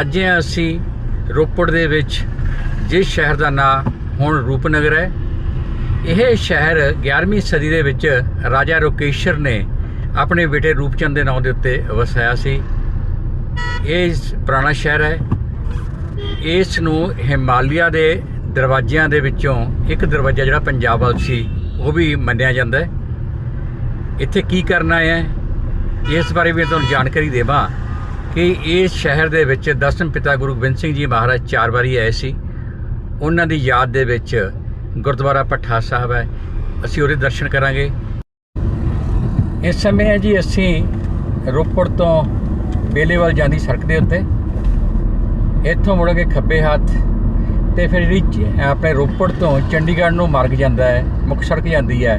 ਅੱਜ ਅਸੀਂ ਰੋਪੜ ਦੇ ਵਿੱਚ ਜਿਸ ਸ਼ਹਿਰ ਦਾ ਨਾਮ ਹੁਣ ਰੂਪਨਗਰ ਹੈ, ਇਹ ਸ਼ਹਿਰ 11ਵੀਂ ਸਦੀ ਦੇ ਵਿੱਚ ਰਾਜਾ ਰੋਕੇਸ਼ਰ ਨੇ ਆਪਣੇ ਬੇਟੇ ਰੂਪਚੰਦ ਦੇ ਨਾਮ ਦੇ ਉੱਤੇ ਵਸਾਇਆ ਸੀ। ਇਹ ਪੁਰਾਣਾ ਸ਼ਹਿਰ ਹੈ। ਇਸ ਨੂੰ ਹਿਮਾਲਿਆ ਦੇ ਦਰਵਾਜ਼ਿਆਂ ਦੇ ਵਿੱਚੋਂ ਇੱਕ ਦਰਵਾਜ਼ਾ ਜਿਹੜਾ ਪੰਜਾਬ ਵੱਲ ਸੀ, ਉਹ ਵੀ ਮੰਨਿਆ ਜਾਂਦਾ ਹੈ। ਇੱਥੇ ਕੀ ਕਰਨਾ ਹੈ? ਇਸ ਬਾਰੇ ਵੀ ਤੁਹਾਨੂੰ ਜਾਣਕਾਰੀ ਦੇਵਾਂ। ਕਿ ਇਸ ਸ਼ਹਿਰ ਦੇ ਵਿੱਚ ਦਸਮ ਪਿਤਾ ਗੁਰੂ ਗੋਬਿੰਦ ਸਿੰਘ ਜੀ ਮਹਾਰਾਜ ਚਾਰ ਵਾਰੀ ਆਏ ਸੀ। ਉਹਨਾਂ ਦੀ ਯਾਦ ਦੇ ਵਿੱਚ ਗੁਰਦੁਆਰਾ ਪੱਠਾ ਸਾਹਿਬ ਹੈ। ਅਸੀਂ ਉਹਦੇ ਦਰਸ਼ਨ ਕਰਾਂਗੇ। ਇਸ ਸਮੇਂ ਹੈ ਜੀ ਅਸੀਂ ਰੋਪੜ ਤੋਂ ਬੇਲੇਵਾਲ ਜਾਂਦੀ ਸੜਕ ਦੇ ਉੱਤੇ। ਇੱਥੋਂ ਮੁੜ ਕੇ ਖੱਬੇ ਹੱਥ ਤੇ ਫਿਰ ਜਿਹੜੀ ਆਪਣੇ ਰੋਪੜ ਤੋਂ ਚੰਡੀਗੜ੍ਹ ਨੂੰ ਮਾਰਗ ਜਾਂਦਾ ਹੈ, ਮੁੱਖ ਸੜਕ ਜਾਂਦੀ ਹੈ,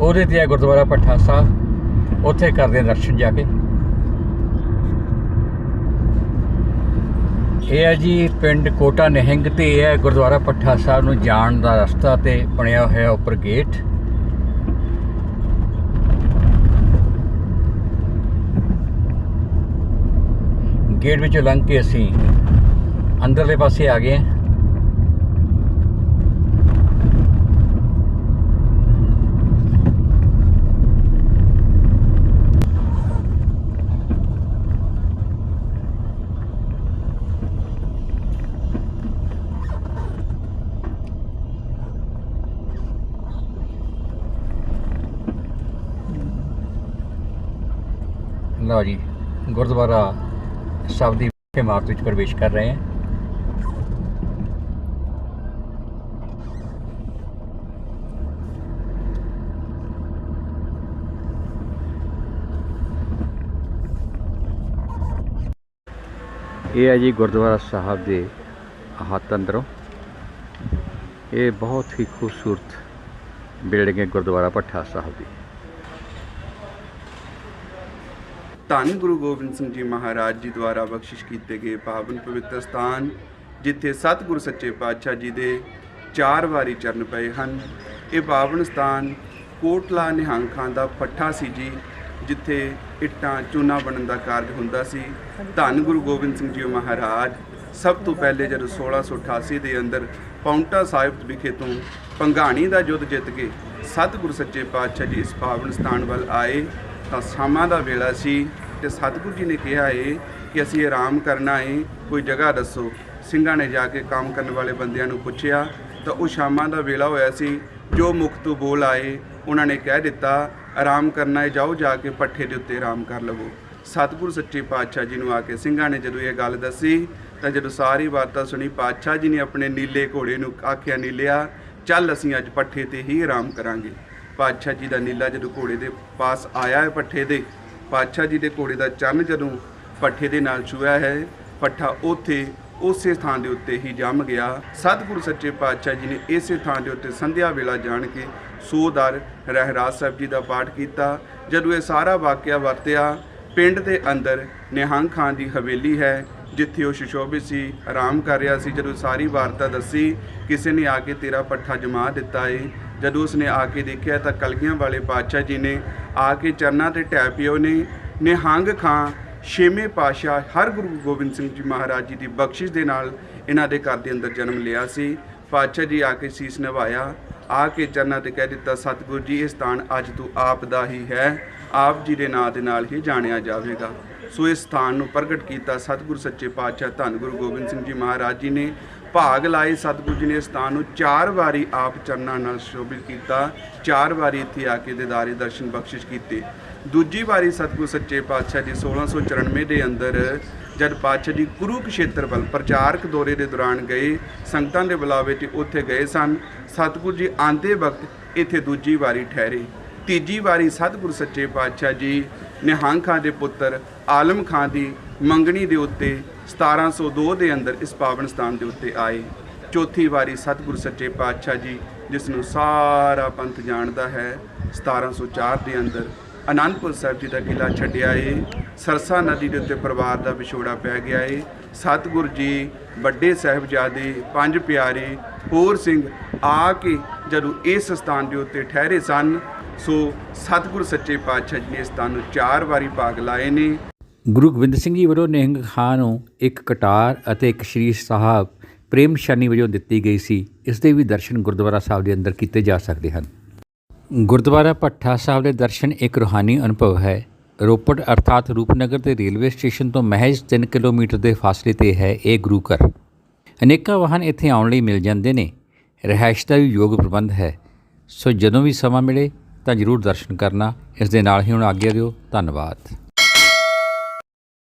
ਉਹਦੇ ਤੇ ਹੈ ਗੁਰਦੁਆਰਾ ਪੱਠਾ ਸਾਹਿਬ। ਉੱਥੇ ਕਰਦੇ ਦਰਸ਼ਨ ਜਾ ਕੇ। ਇਹ ਹੈ ਜੀ ਪਿੰਡ ਕੋਟਾ ਨਹਿੰਗ ਤੇ ਇਹ ਹੈ ਗੁਰਦੁਆਰਾ ਪੱਠਾ ਸਾਹਿਬ ਨੂੰ ਜਾਣ ਦਾ ਰਸਤਾ ਤੇ ਬਣਿਆ ਹੋਇਆ ਉੱਪਰ ਗੇਟ। ਗੇਟ ਵਿੱਚੋਂ ਲੰਘ ਕੇ ਅਸੀਂ ਅੰਦਰਲੇ ਪਾਸੇ ਆ ਗਏ ਹਾਂ। ਲਓ ਜੀ, ਗੁਰਦੁਆਰਾ ਸਾਹਿਬ ਦੀ ਇਮਾਰਤ ਵਿੱਚ ਪ੍ਰਵੇਸ਼ ਕਰ ਰਹੇ ਹਾਂ। ਇਹ ਹੈ ਜੀ ਗੁਰਦੁਆਰਾ ਸਾਹਿਬ ਦੇ ਹੱਥ ਅੰਦਰੋਂ। ਇਹ ਬਹੁਤ ਹੀ ਖੂਬਸੂਰਤ ਬਿਲਡਿੰਗ ਹੈ ਗੁਰਦੁਆਰਾ ਭੱਠਾ ਸਾਹਿਬ ਦੀ। ਧੰਨ ਗੁਰੂ ਗੋਬਿੰਦ ਸਿੰਘ ਜੀ ਮਹਾਰਾਜ ਜੀ ਦੁਆਰਾ ਬਖਸ਼ਿਸ਼ ਕੀਤੇ ਗਏ ਪਾਵਨ ਪਵਿੱਤਰ ਸਥਾਨ, ਜਿੱਥੇ ਸਤਿਗੁਰੂ ਸੱਚੇ ਪਾਤਸ਼ਾਹ ਜੀ ਦੇ ਚਾਰ ਵਾਰੀ ਚਰਨ ਪਏ ਹਨ। ਇਹ ਪਾਵਨ ਸਥਾਨ ਕੋਟਲਾ ਨਿਹੰਗ ਖਾਂ ਦਾ ਪੱਠਾ ਸੀ ਜੀ, ਜਿੱਥੇ ਇੱਟਾਂ ਚੂਨਾ ਬਣਨ ਦਾ ਕਾਰਜ ਹੁੰਦਾ ਸੀ। ਧੰਨ ਗੁਰੂ ਗੋਬਿੰਦ ਸਿੰਘ ਜੀ ਮਹਾਰਾਜ, ਸਭ ਤੋਂ ਪਹਿਲੇ ਜਦੋਂ 1688 ਦੇ ਅੰਦਰ ਪੌਂਟਾ ਸਾਹਿਬ ਵਿਖੇ ਤੋਂ ਪੰਘਾਣੀ ਦਾ ਯੁੱਧ ਜਿੱਤ ਕੇ ਸਤਿਗੁਰੂ ਸੱਚੇ ਪਾਤਸ਼ਾਹ ਜੀ ਇਸ ਪਾਵਨ ਸਥਾਨ ਵੱਲ ਆਏ ਤਾਂ ਸ਼ਾਮਾਂ ਦਾ ਵੇਲਾ ਸੀ ਤੇ ਸਤਿਗੁਰੂ ਜੀ ਨੇ ਕਿਹਾ ਏ ਕਿ ਅਸੀਂ ਆਰਾਮ ਕਰਨਾ ਏ, ਕੋਈ ਜਗ੍ਹਾ ਦੱਸੋ। ਸਿੰਘਾਂ ਨੇ ਜਾ ਕੇ ਕੰਮ ਕਰਨ ਵਾਲੇ ਬੰਦਿਆਂ ਨੂੰ ਪੁੱਛਿਆ, ਤਾਂ ਉਹ ਸ਼ਾਮਾਂ ਦਾ ਵੇਲਾ ਹੋਇਆ ਸੀ, ਜੋ ਮੁਖ ਤੋਂ ਬੋਲ ਆਏ, ਉਹਨਾਂ ਨੇ ਕਹਿ ਦਿੱਤਾ, ਆਰਾਮ ਕਰਨਾ ਏ, ਜਾਓ ਜਾ ਕੇ ਪੱਠੇ ਦੇ ਉੱਤੇ ਆਰਾਮ ਕਰ ਲਵੋ। ਸਤਿਗੁਰੂ ਸੱਚੇ ਪਾਤਸ਼ਾਹ ਜੀ ਨੂੰ ਆ ਕੇ ਸਿੰਘਾਂ ਨੇ ਜਦੋਂ ਇਹ ਗੱਲ ਦੱਸੀ, ਤਾਂ ਜਦੋਂ ਸਾਰੀ ਵਾਰਤਾ ਸੁਣੀ, ਪਾਤਸ਼ਾਹ ਜੀ ਨੇ ਆਪਣੇ ਨੀਲੇ ਘੋੜੇ ਨੂੰ ਆਖਿਆ, ਨੀਲਿਆ, ਚੱਲ ਅਸੀਂ ਅੱਜ ਪੱਠੇ ਤੇ ਹੀ ਆਰਾਮ ਕਰਾਂਗੇ। ਪਾਤਸ਼ਾਹ ਜੀ ਦਾ ਨੀਲਾ ਜਦੋਂ ਘੋੜੇ ਦੇ ਪਾਸ ਆਇਆ ਹੈ ਪੱਠੇ ਦੇ ਪਾਤਸ਼ਾਹ ਜੀ ਦੇ ਘੋੜੇ ਦਾ ਚੰਨ ਜਦੋਂ ਪੱਠੇ ਦੇ ਨਾਲ ਛੂਇਆ ਹੈ, ਪੱਠਾ ਉੱਥੇ ਉਸੇ ਥਾਂ ਦੇ ਉੱਤੇ ਹੀ ਜੰਮ ਗਿਆ। ਸਤਿਗੁਰੂ ਸੱਚੇ ਪਾਤਸ਼ਾਹ ਜੀ ਨੇ ਇਸੇ ਥਾਂ ਦੇ ਉੱਤੇ ਸੰਧਿਆ ਵੇਲਾ ਜਾਣ ਕੇ ਸੋਦਰ ਰਹਿਰਾਸ ਸਾਹਿਬ ਜੀ ਦਾ ਪਾਠ ਕੀਤਾ। ਜਦੋਂ ਇਹ ਸਾਰਾ ਵਾਕਿਆ ਵਰਤਿਆ, ਪਿੰਡ ਦੇ ਅੰਦਰ ਨਿਹੰਗ ਖਾਨ ਦੀ ਹਵੇਲੀ ਹੈ, ਜਿੱਥੇ ਉਹ ਸ਼ਿਸ਼ੋਭਿਤ ਸੀ, ਆਰਾਮ ਕਰ ਰਿਹਾ ਸੀ। ਜਦੋਂ ਸਾਰੀ ਵਾਰਤਾ ਦੱਸੀ, ਕਿਸੇ ਨੇ ਆ ਕੇ ਤੇਰਾ ਪੱਠਾ ਜਮਾ ਦਿੱਤਾ ਏ। ਜਦੋਂ ਉਸਨੇ ਆ ਕੇ ਦੇਖਿਆ ਤਾਂ ਕਲਗੀਆਂ ਵਾਲੇ ਪਾਤਸ਼ਾਹ ਜੀ ਨੇ ਆ ਕੇ ਚਰਨਾਂ ਤੇ ਟੈ ਪਿਓ ਨੇ, ਨਿਹੰਗ ਖਾਂ, ਛੇਵੇਂ ਪਾਤਸ਼ਾਹ ਹਰ ਗੁਰੂ ਗੋਬਿੰਦ ਸਿੰਘ ਜੀ ਮਹਾਰਾਜ ਜੀ ਦੀ ਬਖਸ਼ਿਸ਼ ਦੇ ਨਾਲ ਇਹਨਾਂ ਦੇ ਘਰ ਦੇ ਅੰਦਰ ਜਨਮ ਲਿਆ ਸੀ। ਪਾਤਸ਼ਾਹ ਜੀ ਆ ਕੇ ਸੀਸ ਨਿਭਾਇਆ ਆ ਕੇ ਚਰਨਾਂ ਤੇ ਕਹਿ ਦਿੱਤਾ, ਸਤਿਗੁਰੂ ਜੀ, ਇਹ ਸਥਾਨ ਅੱਜ ਤੋਂ ਆਪ ਦਾ ਹੀ ਹੈ। ਆਪ ਜੀ ਦੇ ਨਾਂ ਦੇ ਨਾਲ ਹੀ ਜਾਣਿਆ ਜਾਵੇਗਾ। ਸੋ ਇਸ ਸਥਾਨ ਨੂੰ ਪ੍ਰਗਟ ਕੀਤਾ ਸਤਿਗੁਰੂ ਸੱਚੇ ਪਾਤਸ਼ਾਹ ਧੰਨ ਗੁਰੂ ਗੋਬਿੰਦ ਸਿੰਘ ਜੀ ਮਹਾਰਾਜ ਜੀ ਨੇ। ਭਾਗ ਲਾਏ ਸਤਿਗੁਰੂ ਜੀ ਨੇ ਸਥਾਨ ਨੂੰ ਚਾਰ ਵਾਰੀ ਆਪ ਚਰਨਾਂ ਨਾਲ ਸ਼ੋਭਿਤ ਕੀਤਾ। ਚਾਰ ਵਾਰੀ ਇੱਥੇ ਆ ਕੇ ਦਿਦਾਰੇ ਦਰਸ਼ਨ ਬਖਸ਼ਿਸ਼ ਕੀਤੇ। ਦੂਜੀ ਵਾਰੀ ਸਤਿਗੁਰੂ ਸੱਚੇ ਪਾਤਸ਼ਾਹ ਜੀ 1694 ਦੇ ਅੰਦਰ ਜਦ ਪਾਤਸ਼ਾਹ ਜੀ ਕੁਰੂਕਸ਼ੇਤਰ ਵੱਲ ਪ੍ਰਚਾਰਕ ਦੌਰੇ ਦੇ ਦੌਰਾਨ ਗਏ, ਸੰਗਤਾਂ ਦੇ ਬੁਲਾਵੇ ਤੇ ਉੱਥੇ ਗਏ ਸਨ। ਸਤਿਗੁਰੂ ਜੀ ਆਂਦੇ ਵਕਤ ਇੱਥੇ ਦੂਜੀ ਵਾਰੀ ਠਹਿਰੇ। ਤੀਜੀ ਵਾਰੀ ਸਤਿਗੁਰੂ ਸੱਚੇ ਪਾਤਸ਼ਾਹ ਜੀ ਨਿਹੰਗ ਖਾਂ ਦੇ ਪੁੱਤਰ ਆਲਮ ਖਾਂ ਦੀ ਮੰਗਣੀ ਦੇ ਉੱਤੇ 1702 ਦੇ ਅੰਦਰ ਇਸ ਪਾਵਨ ਸਥਾਨ ਦੇ ਉੱਤੇ ਆਏ। ਚੌਥੀ ਵਾਰੀ ਸਤਿਗੁਰੂ ਸੱਚੇ ਪਾਤਸ਼ਾਹ ਜੀ ਜਿਸ ਨੂੰ ਸਾਰਾ ਪੰਥ ਜਾਣਦਾ ਹੈ 1704 ਦੇ ਅੰਦਰ ਅਨੰਦਪੁਰ ਸਾਹਿਬ ਜੀ ਦਾ ਕਿਲਾ ਛੱਡਿਆ ਏ। ਸਰਸਾ ਨਦੀ ਦੇ ਉੱਤੇ ਪਰਿਵਾਰ ਦਾ ਵਿਛੋੜਾ ਪੈ ਗਿਆ ਏ। ਸਤਿਗੁਰ ਜੀ, ਵੱਡੇ ਸਾਹਿਬਜ਼ਾਦੇ, ਪੰਜ ਪਿਆਰੇ, ਹੋਰ ਸਿੰਘ ਆ ਕੇ ਜਦੋਂ ਇਸ ਸਥਾਨ ਦੇ ਉੱਤੇ ਠਹਿਰੇ ਸਨ, ਸੋ ਸਤਿਗੁਰ ਸੱਚੇ ਪਾਤਸ਼ਾਹ ਜੀ ਨੇ ਇਸ ਸਥਾਨ ਨੂੰ ਚਾਰ ਵਾਰੀ ਭਾਗ ਲਾਏ ਨੇ। ਗੁਰੂ ਗੋਬਿੰਦ ਸਿੰਘ ਜੀ ਵੱਲੋਂ ਨਿਹੰਗ ਖਾਂ ਨੂੰ ਇੱਕ ਕਟਾਰ ਅਤੇ ਇੱਕ ਸ਼੍ਰੀ ਸਾਹਿਬ ਪ੍ਰੇਮ ਨਿਸ਼ਾਨੀ ਵਜੋਂ ਦਿੱਤੀ ਗਈ ਸੀ। ਇਸ ਦੇ ਵੀ ਦਰਸ਼ਨ ਗੁਰਦੁਆਰਾ ਸਾਹਿਬ ਦੇ ਅੰਦਰ ਕੀਤੇ ਜਾ ਸਕਦੇ ਹਨ। ਗੁਰਦੁਆਰਾ ਭੱਠਾ ਸਾਹਿਬ ਦੇ ਦਰਸ਼ਨ ਇੱਕ ਰੂਹਾਨੀ ਅਨੁਭਵ ਹੈ। ਰੋਪੜ ਅਰਥਾਤ ਰੂਪਨਗਰ ਦੇ ਰੇਲਵੇ ਸਟੇਸ਼ਨ ਤੋਂ ਮਹਿਜ਼ 3 ਕਿਲੋਮੀਟਰ ਦੇ ਫਾਸਲੇ ਤੇ ਹੈ ਇਹ ਗੁਰੂ ਘਰ। ਅਨੇਕਾਂ ਵਾਹਨ ਇੱਥੇ ਆਉਣ ਲਈ ਮਿਲ ਜਾਂਦੇ ਨੇ। ਰਿਹਾਇਸ਼ ਦਾ ਵੀ ਯੋਗ ਪ੍ਰਬੰਧ ਹੈ। ਸੋ ਜਦੋਂ ਵੀ ਸਮਾਂ ਮਿਲੇ ਤਾਂ ਜ਼ਰੂਰ ਦਰਸ਼ਨ ਕਰਨਾ। ਇਸ ਦੇ ਨਾਲ ਹੀ ਹੁਣ ਆਗਿਆ ਦਿਓ। ਧੰਨਵਾਦ।